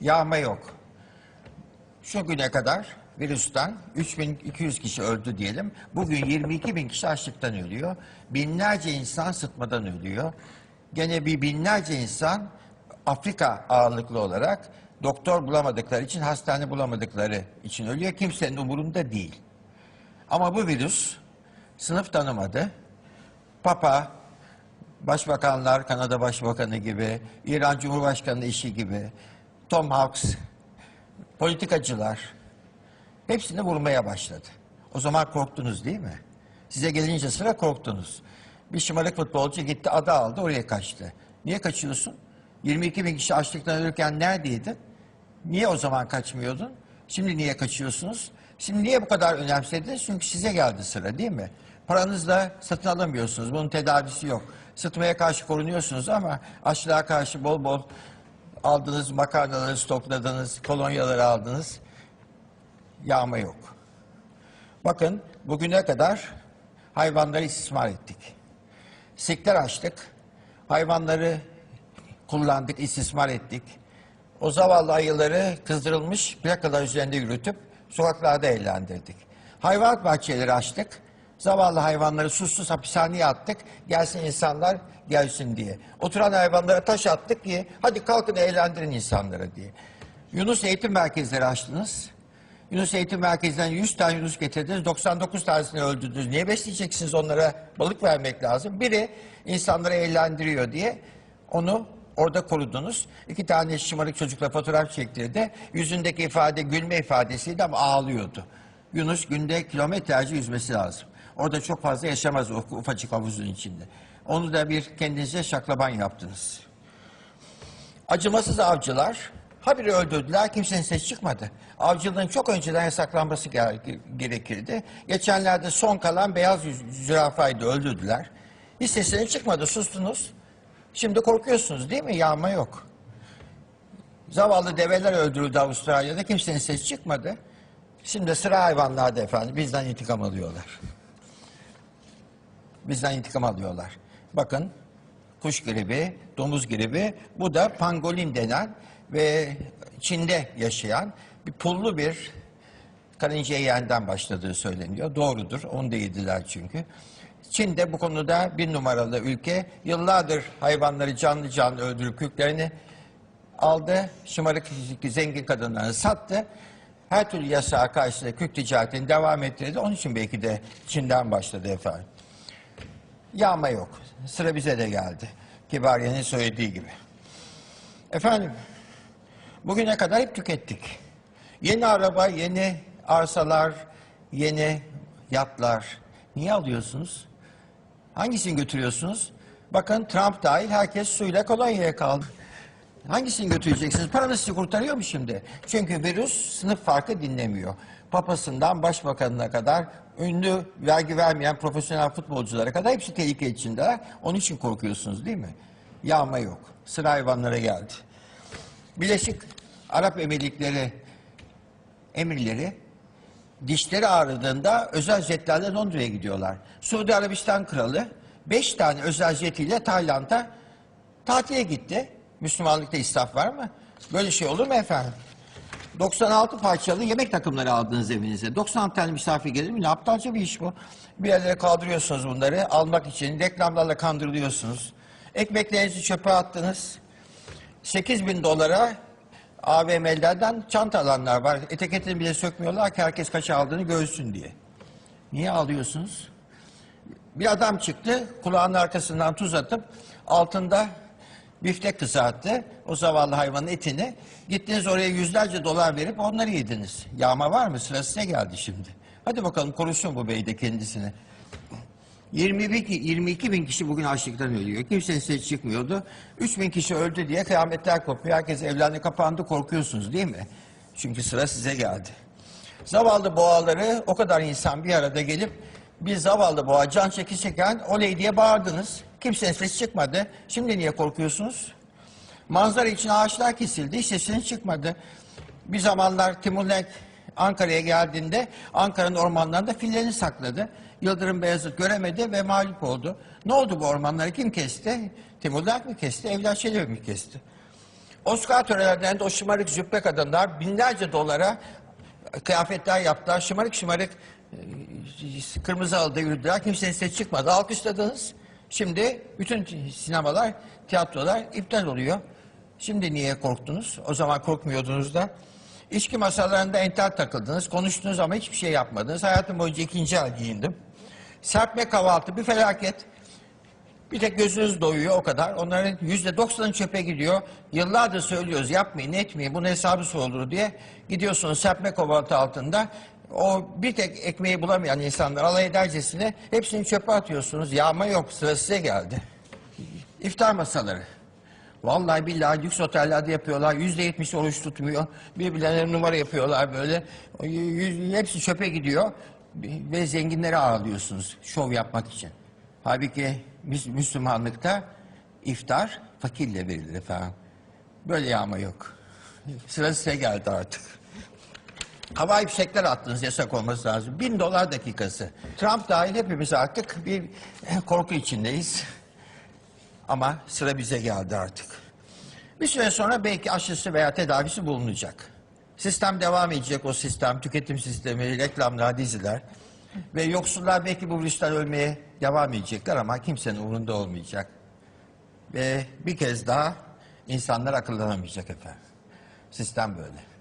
Yağma yok. Şu güne kadar virüsten 3200 kişi öldü diyelim. Bugün 22 bin kişi açlıktan ölüyor. Binlerce insan sıtmadan ölüyor. Gene bir binlerce insan Afrika ağırlıklı olarak doktor bulamadıkları için, hastane bulamadıkları için ölüyor. Kimsenin umurunda değil. Ama bu virüs sınıf tanımadı. Papa, başbakanlar, Kanada Başbakanı gibi, İran Cumhurbaşkanı işi gibi, Tom Hanks, politikacılar hepsini vurmaya başladı. O zaman korktunuz değil mi? Size gelince sıra korktunuz. Bir şımarık futbolcu gitti ada aldı oraya kaçtı. Niye kaçıyorsun? 22 bin kişi açlıktan ölürken neredeydin? Niye o zaman kaçmıyordun? Şimdi niye kaçıyorsunuz? Şimdi niye bu kadar önemsediniz? Çünkü size geldi sıra değil mi? Paranızla satın alamıyorsunuz. Bunun tedavisi yok. Sıtmaya karşı korunuyorsunuz ama açlığa karşı bol bol aldınız, makarnaları stokladınız, kolonyaları aldınız. Yağma yok. Bakın bugüne kadar hayvanları istismar ettik. Sikler açtık. Hayvanları kullandık, istismar ettik. O zavallı ayıları kızdırılmış plakalar üzerinde yürütüp sokaklarda eğlendirdik. Hayvanat bahçeleri açtık. Zavallı hayvanları susuz hapishaneye attık. Gelsin insanlar gelsin diye. Oturan hayvanlara taş attık ki hadi kalkın eğlendirin insanları diye. Yunus eğitim merkezleri açtınız. Yunus Eğitim Merkezi'nden 100 tane Yunus getirdiniz. 99 tanesini öldürdünüz. Niye besleyeceksiniz onlara? Balık vermek lazım. Biri insanları eğlendiriyor diye onu orada korudunuz. İki tane şımarık çocukla fotoğraf çektirdi. Yüzündeki ifade gülme ifadesiydi ama ağlıyordu. Yunus günde kilometrelerce yüzmesi lazım. Orada çok fazla yaşamaz o ufacık havuzun içinde. Onu da bir kendinize şaklaban yaptınız. Acımasız avcılar habire öldürdüler, kimsenin sesi çıkmadı. Avcılığın çok önceden yasaklanması gere- gerekirdi. Geçenlerde son kalan beyaz yüz- zürafayı da öldürdüler. Hiç sesleri çıkmadı, sustunuz. Şimdi korkuyorsunuz değil mi? Yağma yok. Zavallı develer öldürüldü Avustralya'da, kimsenin sesi çıkmadı. Şimdi sıra hayvanlarda efendim, bizden intikam alıyorlar. Bizden intikam alıyorlar. Bakın kuş gribi, domuz gribi, bu da pangolin denen ve Çin'de yaşayan bir pullu bir karınca yiğenden başladığı söyleniyor. Doğrudur, onu da yediler çünkü. Çin'de bu konuda bir numaralı ülke. Yıllardır hayvanları canlı canlı öldürüp kürklerini aldı. Şımarık zengin kadınlarını sattı. Her türlü yasağa karşı da kürk ticaretini devam ettirdi. Onun için belki de Çin'den başladı efendim. Yağma yok. Sıra bize de geldi. Kibariye'nin söylediği gibi. Efendim, bugüne kadar hep tükettik. Yeni araba, yeni arsalar, yeni yatlar. Niye alıyorsunuz? Hangisini götürüyorsunuz? Bakın Trump dahil herkes suyla kolonyaya kaldı. Hangisini götüreceksiniz? Paranız sizi kurtarıyor mu şimdi? Çünkü virüs sınıf farkı dinlemiyor. Papasından başbakanına kadar ünlü vergi vermeyen profesyonel futbolculara kadar hepsi tehlike içindeler. Onun için korkuyorsunuz değil mi? Yağma yok. Sıra hayvanlara geldi. Birleşik Arap Emirlikleri emirleri dişleri ağrıdığında özel jetlerle Londra'ya gidiyorlar. Suudi Arabistan kralı beş tane özel jetiyle Tayland'a tatile gitti. Müslümanlıkta israf var mı? Böyle şey olur mu efendim? 96 parçalı yemek takımları aldınız evinize. 90 tane misafir gelir mi? Ne aptalca bir iş bu. Bir yerlere kaldırıyorsunuz bunları almak için. Reklamlarla kandırılıyorsunuz. Ekmeklerinizi çöpe attınız. 8 bin dolara AVM'lerden çanta alanlar var. Etiketini bile sökmüyorlar ki herkes kaç aldığını görsün diye. Niye alıyorsunuz? Bir adam çıktı, kulağının arkasından tuz atıp altında biftek kızarttı. O zavallı hayvanın etini. Gittiniz oraya yüzlerce dolar verip onları yediniz. Yağma var mı? Sıra size geldi şimdi. Hadi bakalım konuşsun bu bey de kendisini. 22, 22 bin kişi bugün açlıktan ölüyor. Kimsenin sesi çıkmıyordu. 3 bin kişi öldü diye kıyametler kopuyor. Herkes evlerine kapandı korkuyorsunuz değil mi? Çünkü sıra size geldi. Zavallı boğaları o kadar insan bir arada gelip bir zavallı boğa can çekişirken oley diye bağırdınız. Kimsenin sesi çıkmadı. Şimdi niye korkuyorsunuz? Manzara için ağaçlar kesildi. Hiç sesiniz çıkmadı. Bir zamanlar Timur Lenk Ankara'ya geldiğinde Ankara'nın ormanlarında fillerini sakladı. Yıldırım Beyazıt göremedi ve mağlup oldu. Ne oldu bu ormanları kim kesti? Timur Lenk mi kesti? Evliya Çelebi mi kesti? Oscar törenlerinde o şımarık züppe kadınlar binlerce dolara kıyafetler yaptılar. Şımarık şımarık e, kırmızı halıda yürüdüler. Kimsenin sesi çıkmadı. Alkışladınız. Şimdi bütün sinemalar, tiyatrolar iptal oluyor. Şimdi niye korktunuz? O zaman korkmuyordunuz da. İçki masalarında entel takıldınız. Konuştunuz ama hiçbir şey yapmadınız. Hayatım boyunca ikinci el giyindim. Serpme kahvaltı bir felaket. Bir tek gözünüz doyuyor o kadar. Onların yüzde doksanı çöpe gidiyor. Yıllardır söylüyoruz yapmayın etmeyin bunun hesabı sorulur diye. Gidiyorsunuz serpme kahvaltı altında. O bir tek ekmeği bulamayan insanlar alay edercesine hepsini çöpe atıyorsunuz. Yağma yok sıra size geldi. İftar masaları. Vallahi billahi lüks otellerde yapıyorlar. Yüzde yetmiş oruç tutmuyor. Birbirlerine numara yapıyorlar böyle. Hepsi çöpe gidiyor. Ve zenginlere ağırlıyorsunuz şov yapmak için. Halbuki biz Müslümanlıkta iftar fakirle verilir efendim. Böyle yağma yok. Sıra size geldi artık. Havai fişekler attınız yasak olması lazım. Bin dolar dakikası. Trump dahil hepimiz artık bir korku içindeyiz. Ama sıra bize geldi artık. Bir süre sonra belki aşısı veya tedavisi bulunacak. Sistem devam edecek o sistem, tüketim sistemi, reklamlar, diziler. Ve yoksullar belki bu virüsten ölmeye devam edecekler ama kimsenin umurunda olmayacak. Ve bir kez daha insanlar akıllanamayacak efendim. Sistem böyle.